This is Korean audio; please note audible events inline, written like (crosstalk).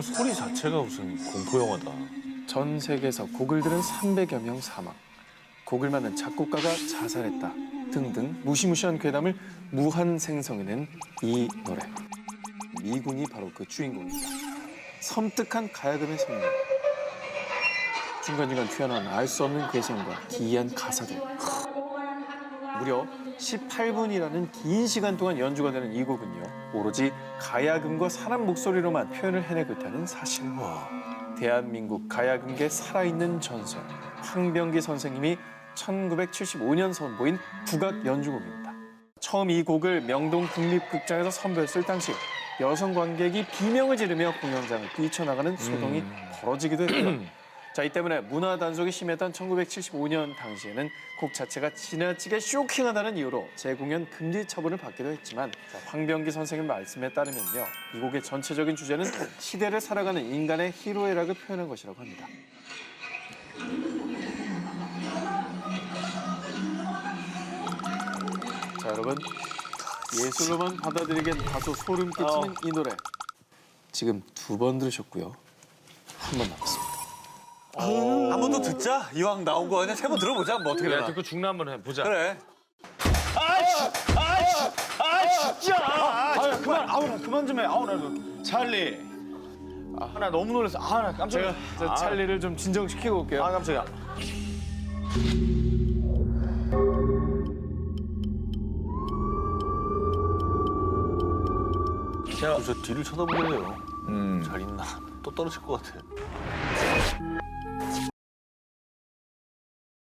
소리 자체가 무슨 공포 영화다. 전 세계에서 곡을 들은 300여 명 사망, 만든 작곡가가 자살했다 등등 무시무시한 괴담을 무한 생성해낸 이 노래. 미군이 바로 그 주인공입니다. 섬뜩한 가야금의 성능, 중간중간 튀어나온 알 수 없는 개성과 기이한 가사들. 무려 18분이라는 긴 시간 동안 연주가 되는 이 곡은요 오로지 가야금과 사람 목소리로만 표현을 해내고 있다는 사실 대한민국 가야금계 살아있는 전설 황병기 선생님이 1975년 선보인 국악 연주곡입니다. 처음 이 곡을 명동 국립극장에서 선보였을 당시 여성 관객이 비명을 지르며 공연장을 뛰쳐나가는 소동이 벌어지기도 했고요 (clears throat) 자, 이 때문에 문화 단속이 심했던 1975년 당시에는 곡 자체가 지나치게 쇼킹하다는 이유로 재공연 금지 처분을 받기도 했지만 자, 황병기 선생님 말씀에 따르면요. 이 곡의 전체적인 주제는 시대를 살아가는 인간의 희로애락을 표현한 것이라고 합니다. 자, 여러분. 예술로만 받아들이기엔 다소 소름 끼치는 이 노래. 지금 두 번 들으셨고요. 한 번 남았습니다. 한 번 더 듣자. 이왕 나온 거 그냥 세번 들어보자. 뭐 어떻게 야, 되나. 듣고 중나 한번 해보자. 그래. 아, 그만, 아우, 나 그만 좀 해. 아우, 나 저- 찰리. 아, 나 너무 놀랐어. 아, 나 깜짝이야. 자, 찰리를 좀 진정시키고 올게요. 아, 깜짝이야. 제가 저 뒤를 쳐다보네요. 잘 있나? 또 떨어질 것 같아.